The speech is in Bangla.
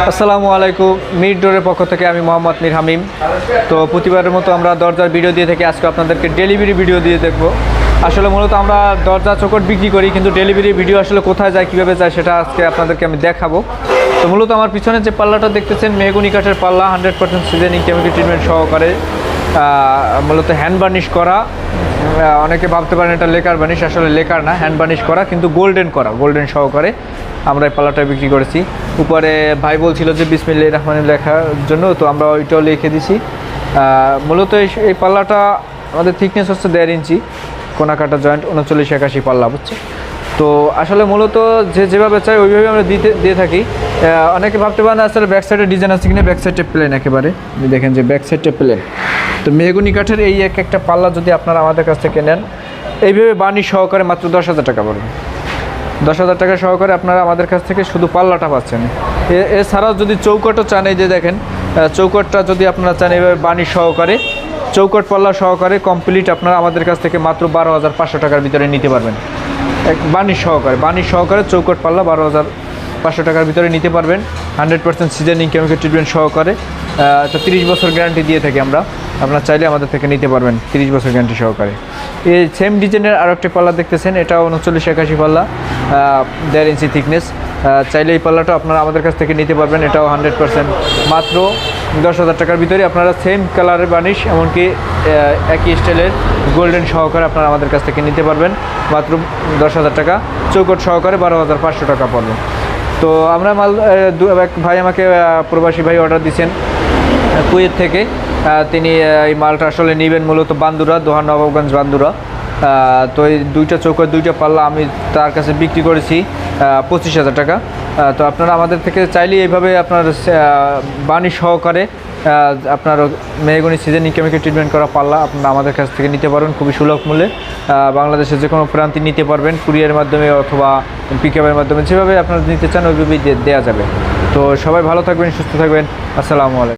আসসালামু আলাইকুম। মিড ডোরের পক্ষ থেকে আমি মোহাম্মদ মির হামিম। তো প্রতিবারের মতো আমরা দরজার ভিডিও দিয়ে থেকে। আজকে আপনাদেরকে ডেলিভারি ভিডিও দিয়ে দেখব। আসলে মূলত আমরা দরজা চোকট বিক্রি করি, কিন্তু ডেলিভারি ভিডিও আসলে কোথায় যায়, কীভাবে যায়, সেটা আজকে আপনাদেরকে আমি দেখাবো। তো মূলত আমার পিছনে যে পাল্লাটা দেখতেছেন, মেহগুনি কাঠের পাল্লা hundred percent seasoning chemical treatment সহকারে মূলত হ্যান্ড বার্নিশ করা। অনেকে ভাবতে পারেন এটা লেকার বার্নিশ আসলে লেকার না হ্যান্ড বার্নিশ করা, কিন্তু গোল্ডেন করা গোল্ডেন সহকারে। আমরা এই পাল্লাটা বিক্রি করেছি। উপরে ভাই বলছিল যে বিসমিল্লা রহমান লেখার জন্য, তো আমরা ওইটাও লিখে দিছি। মূলত এই পাল্লাটা আমাদের থিকনেস হচ্ছে দেড় ইঞ্চি, কোনাকাটা জয়েন্ট উনচল্লিশ, একাশি পাল্লা বুঝছে তো আসলে মূলত যে যেভাবে চাই, ওইভাবে আমরা দিতে, দিয়ে থাকি। অনেকে ভাবতে পারেন, আসলে ব্যাক সাইডে ডিজাইন আছে কিনা ব্যাক সাইডে প্লেন একেবারে। দেখেন যে ব্যাক সাইডে প্লেন তো মেহগুনি কাঠের এই এক একটা পাল্লা যদি আপনারা আমাদের কাছ থেকে নেন, এইভাবে বাণী সহকারে মাত্র দশ হাজার টাকা পড়বে। দশ হাজার টাকা সহকারে আপনারা আমাদের কাছ থেকে শুধু পাল্লাটা পাচ্ছেন। এছাড়াও যদি চৌকটও চান, এই যে দেখেন চৌকটটা যদি আপনারা চান এইভাবে বাণী সহকারে, চৌকট পাল্লা সহকারে কমপ্লিট আপনারা আমাদের কাছ থেকে মাত্র বারো হাজার পাঁচশো টাকার ভিতরে নিতে পারবেন। এক, বাণী সহকারে বাণী সহকারে চৌকট পাল্লা বারো হাজার পাঁচশো টাকার ভিতরে নিতে পারবেন। Hundred percent seasoning chemical treatment সহকারে তো তিরিশ বছর গ্যারান্টি দিয়ে থাকি আমরা। আপনারা চাইলে আমাদের থেকে নিতে পারবেন তিরিশ বছর গ্যারান্টি সহকারে। এই সেম ডিজাইনের আরও একটা পাল্লা দেখতেছেন, এটাও উনচল্লিশ একাশি পাল্লা। দেড় ইঞ্চি থিকনেস চাইলে এই পাল্লাটা আপনারা আমাদের কাছ থেকে নিতে পারবেন, এটাও হান্ড্রেড পার্সেন্ট মাত্র দশ হাজার টাকার ভিতরে আপনারা সেম কালারের বানিশ এমনকি একই স্টাইলের গোল্ডেন সহকারে আপনারা আমাদের কাছ থেকে নিতে পারবেন। মাত্র দশ হাজার টাকা। চৌকট সহকারে বারো হাজার পাঁচশো টাকা পড়বে। তো আমরা মাল এক ভাই আমাকে প্রবাসী ভাই অর্ডার দিয়েছেন কুয়েত থেকে। তিনি এই মালটা আসলে নেবেন মূলত বান্দুরা, দোহান নবাবগঞ্জ বান্দুরা। তো এই দুইটা চৌকর, দুইটা পাল্লা আমি তার কাছে বিক্রি করেছি পঁচিশ হাজার টাকা। তো আপনারা আমাদের থেকে চাইলে এইভাবে আপনার বাণী সহকারে আপনার মেহগুনি সিজনিং কেমিক্যাল ট্রিটমেন্ট করা পাল্লা আপনারা আমাদের কাছ থেকে নিতে পারবেন, খুবই সুলভ মূল্যে। বাংলাদেশের যে কোনো প্রান্তে নিতে পারবেন, কুরিয়ারের মাধ্যমে অথবা পিকআপের মাধ্যমে। যেভাবে আপনারা নিতে চান, ওইভাবেই দেওয়া যাবে। তো সবাই ভালো থাকবেন, সুস্থ থাকবেন। আসসালামু আলাইকুম।